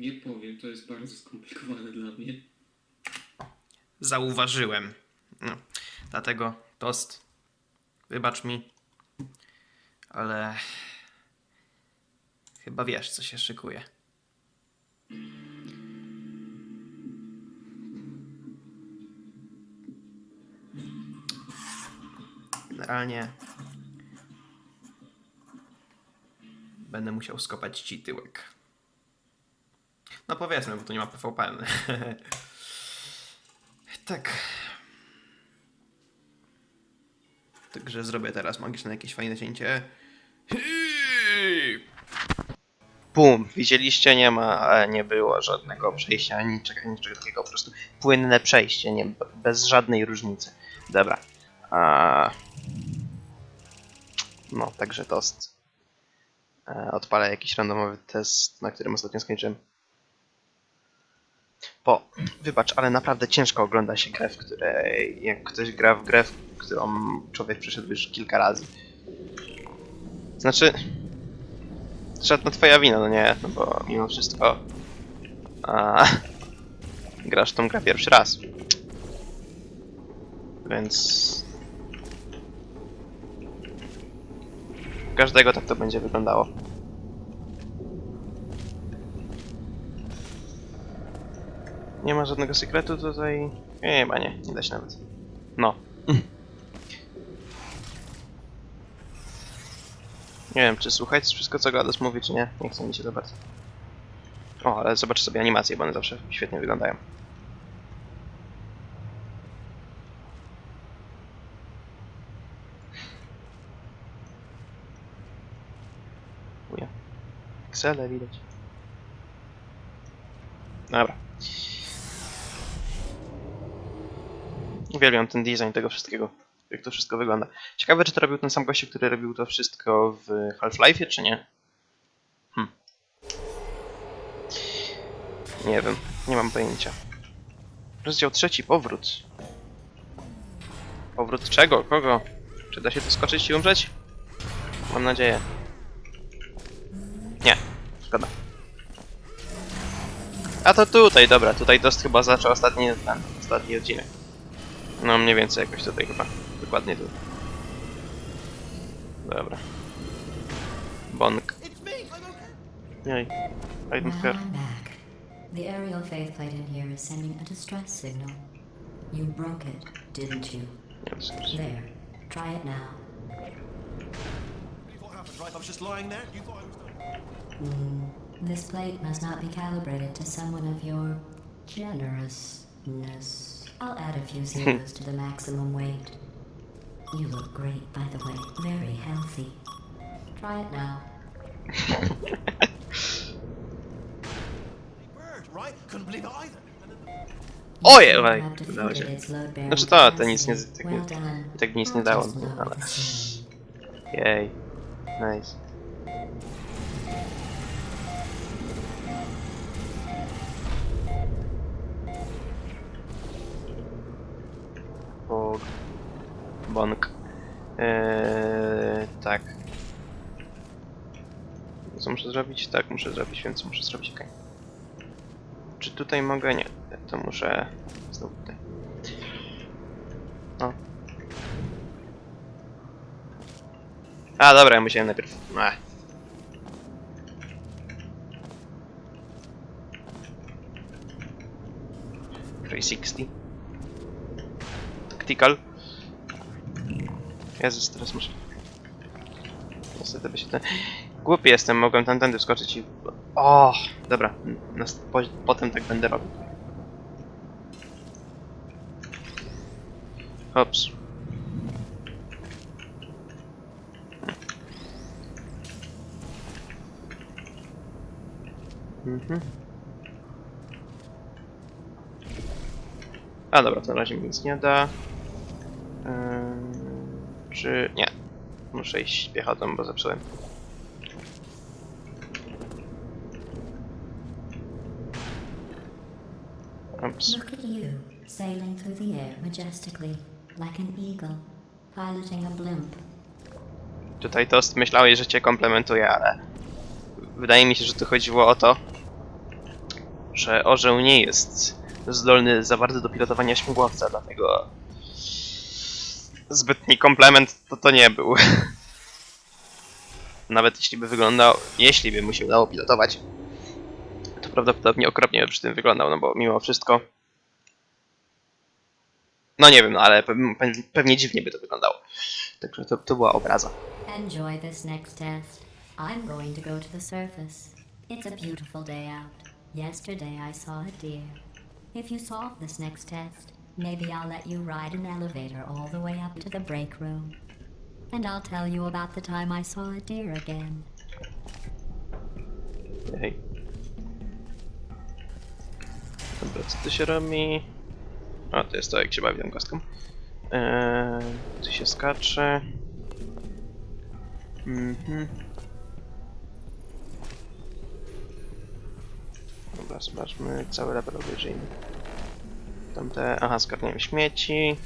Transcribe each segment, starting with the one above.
Nie powiem, to jest bardzo skomplikowane dla mnie. Zauważyłem. No, dlatego tost. Wybacz mi. Ale. Chyba wiesz, co się szykuje. Generalnie. Będę musiał skopać ci tyłek. No powiedzmy, bo tu nie ma PvP. tak. Także zrobię teraz magiczne jakieś fajne cięcie. Bum, widzieliście, nie ma, e, nie było żadnego przejścia, ani niczego, niczego takiego, po prostu płynne przejście, nie, bez żadnej różnicy. Dobra. A... No, także tost. E, Odpalę jakiś randomowy test, na którym ostatnio skończyłem. Bo, wybacz, ale naprawdę ciężko ogląda się grę, w której, jak ktoś gra w grę, w którą człowiek przeszedł już kilka razy. Znaczy, żadna twoja wina, no nie, no bo mimo wszystko a, grasz tą grę pierwszy raz. Więc każdego tak to będzie wyglądało. Nie ma żadnego sekretu tutaj. Nie ma, nie, nie da się nawet. No. Nie wiem, czy słuchać wszystko, co Glados mówi, czy nie. Nie chce mi się to bardzo. O, ale zobacz sobie animacje, bo one zawsze świetnie wyglądają. Uja. Excele widać. Dobra. Uwielbiam ten design tego wszystkiego. Jak to wszystko wygląda. Ciekawe, czy to robił ten sam gościu, który robił to wszystko w Half-Life'ie, czy nie? Hm. Nie wiem. Nie mam pojęcia. Rozdział trzeci. Powrót. Powrót czego? Kogo? Czy da się tu skoczyć i umrzeć? Mam nadzieję. Nie. Szkoda. A to tutaj, dobra. Tutaj Dost chyba zaczął ostatni, ten, ostatni odcinek. No mniej więcej jakoś tutaj chyba. Dokładnie tu. Dobra. Bonk. Jej. I don't care. The aerial faith plate in here is sending a distress signal. You broke it, didn't you? Nie wiem, co to jest. There. Try it now. What happened, right? I was just lying there. You thought I was done. This plate must not be calibrated to someone of your generousness. I'll add a few zeros to the maximum weight. You look great, by the way. Very healthy. Try it now. Bird, right? Couldn't believe it either. And then Ojej, oj, udało się. Znaczy to, to nic nie, tak, nie, i tak nic nie I'll dało, just no, load ale... Jej. Nice. Bonk. Eee, tak. Co muszę zrobić? Tak, muszę zrobić, więc muszę zrobić ok. Czy tutaj mogę? Nie. To muszę... Znowu tutaj. No. A, dobra, ja musiałem najpierw... Ech. Three sixty. Tactical. Jezus, teraz muszę... Niestety by się ten... Głupi jestem, mogłem tamtędy wskoczyć i... O, dobra, nas, po, potem tak będę robił. Hops. Mhm. A dobra, to na razie mi nic nie da. Ym, czy... nie. Muszę iść piechotą, bo zepsułem. Look at you, sailing through the air majestically, like an eagle, piloting a blimp. Tutaj Toast myślałeś, że cię komplementuje, ale wydaje mi się, że tu chodziło o to, że orzeł nie jest zdolny za bardzo do pilotowania śmigłowca, dlatego zbytni komplement to to nie był. Nawet jeśli by wyglądał, jeśli by mu się udało pilotować, to prawdopodobnie okropnie by przy tym wyglądał, no bo mimo wszystko no nie wiem, no ale pewnie, dziwnie by to wyglądało. Także to, to była obraza. Enjoy this next test. I'm going to go to the surface. It's a beautiful day out. Yesterday I saw a deer. If you solve this next test, maybe I'll let you ride an elevator all the way up to the break room. And I'll tell you about the time I saw a deer again. Hej. Dobra, co tu się robi? A, to jest to, jak się bawi tą kostką. Eee, tu się skacze. Mhm. Dobra, zobaczmy level obejrzyjmy. Tamte, aha, skarniłem śmieci.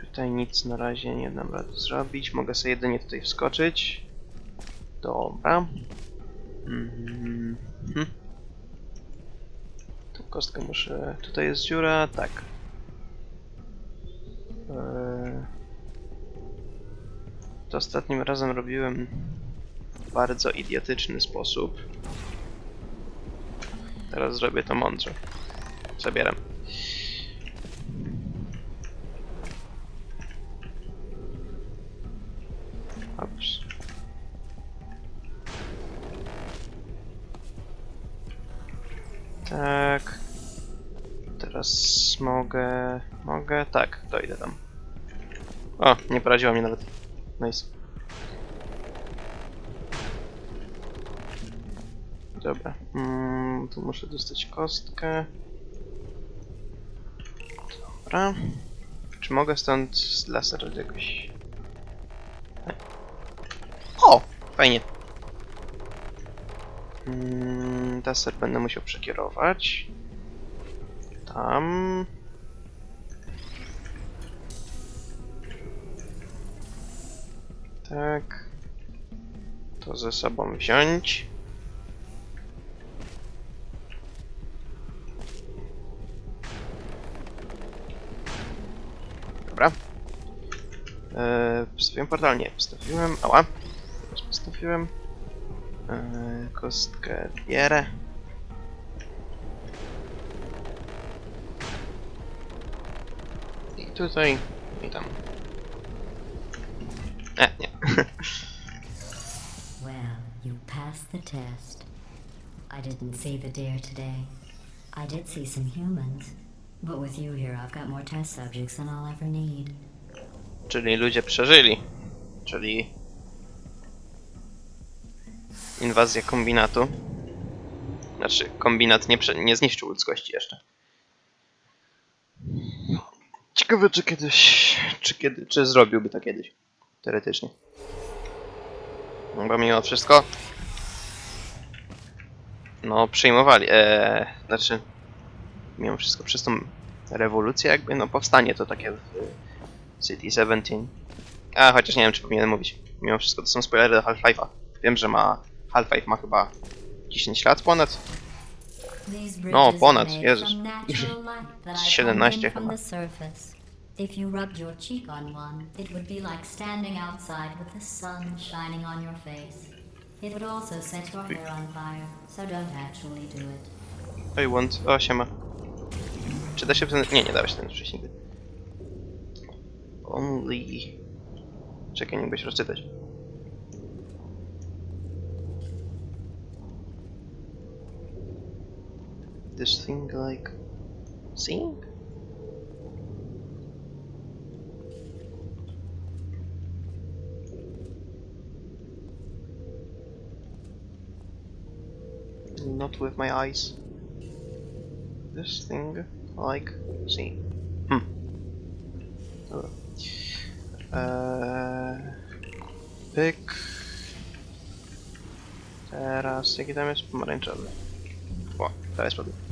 Tutaj nic na razie nie dam rady zrobić. Mogę sobie jedynie tutaj wskoczyć. Dobra. Mhm. Mhm. Tą kostkę muszę... Tutaj jest dziura, tak. Eee, To ostatnim razem robiłem w bardzo idiotyczny sposób. Teraz zrobię to mądrze. Zabieram. Tak. Teraz mogę... Mogę? Tak, dojdę tam. O, nie poraziło mnie nawet. Nice. Dobra. Mm, tu muszę dostać kostkę. Dobra. Czy mogę stąd laser jakoś... O! Fajnie. Mm, Laser będę musiał przekierować. Tam. Tak. To ze sobą wziąć. Dobra. Eee, postawiłem portal? Nie, postawiłem. Ała. Postawiłem. Eee, kostkę bierę. I tutaj, i tam. E, nie. Well, you passed the test. I didn't see the deer today. I did see some humans. But with you here, I've got more test subjects than I'll ever need. Czyli ludzie przeżyli. Czyli inwazja kombinatu. Znaczy, kombinat nie, prze- nie zniszczył ludzkości jeszcze. Ciekawe, czy kiedyś, czy kiedy, czy zrobiłby to kiedyś. Teoretycznie. Bo mimo wszystko, no przyjmowali, eee, znaczy, mimo wszystko przez tą rewolucję jakby, no powstanie to takie w City 17. A, chociaż nie wiem, czy powinienem mówić. Mimo wszystko to są spoilery do Half-Life'a. Wiem, że ma... Half-Life ma chyba 10 lat ponad. No, ponad, Jezus. from natural light that I 17 pumped in from chyba. If you rubbed your cheek on one, it would be like standing outside with the sun shining on your face. It would also set your hair on fire, so don't actually do it. I want... O, siema. Czy da się ten... Nie, nie da się ten wcześniej. Only... Czekaj, nie mogę się rozczytać. This thing like... Seeing? Not with my eyes. This thing like see. Hmm. Dobra. Eee, pyk. Teraz jaki tam jest pomarańczowy? O, teraz padł.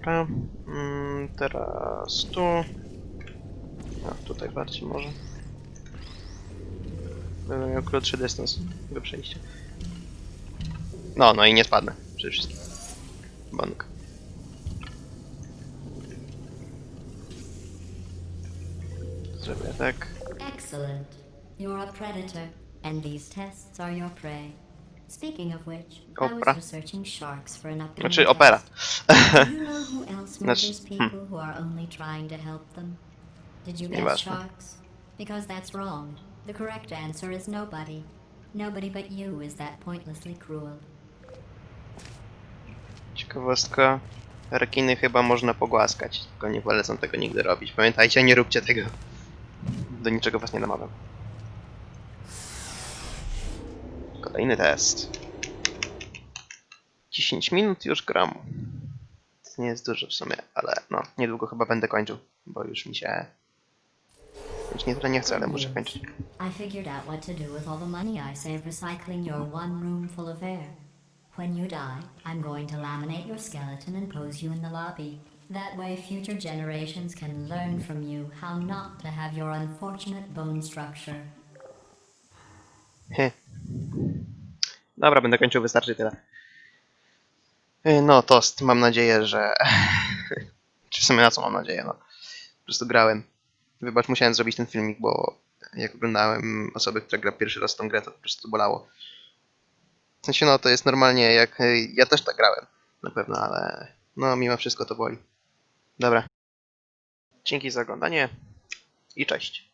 Dobra. Mm, teraz tu. A, tutaj bardziej może. Będę miał krótszy dystans do przejścia. No, no i nie spadnę. Przede wszystkim. Bank. Zrobię tak. Excellent. You're a predator, and these tests are your prey. Speaking of which, I Opera. was researching sharks for an upcoming Znaczy opera. test. Do you know who else Znaczy, murders hmm. people who are only trying to help them? Did you guess Nieważne. sharks? Because that's wrong. The correct answer is nobody. Nobody but you is that pointlessly cruel. Ciekawostka. Rekiny chyba można pogłaskać, tylko nie polecam tego nigdy robić. Pamiętajcie, nie róbcie tego. Do niczego was nie namawiam. Kolejny test. 10 minut już gram. To nie jest dużo w sumie, ale no, niedługo chyba będę kończył, bo już mi się... Już nie tyle nie chcę, ale muszę kończyć. I figured out what to do with all the money I save recycling your one room full of air. When you die, I'm going to laminate your skeleton and pose you in the lobby. That way, future generations can learn from you how not to have your unfortunate bone structure. Hy. Dobra, będę kończył, wystarczy tyle. Y, No, tost, mam nadzieję, że... Czy w sumie na co mam nadzieję, no. Po prostu grałem. Wybacz, musiałem zrobić ten filmik, bo jak oglądałem osoby, które gra pierwszy raz tą grę, to po prostu bolało. W sensie, no, to jest normalnie jak... Ja też tak grałem, na pewno, ale... No, mimo wszystko to boli. Dobra. Dzięki za oglądanie i cześć.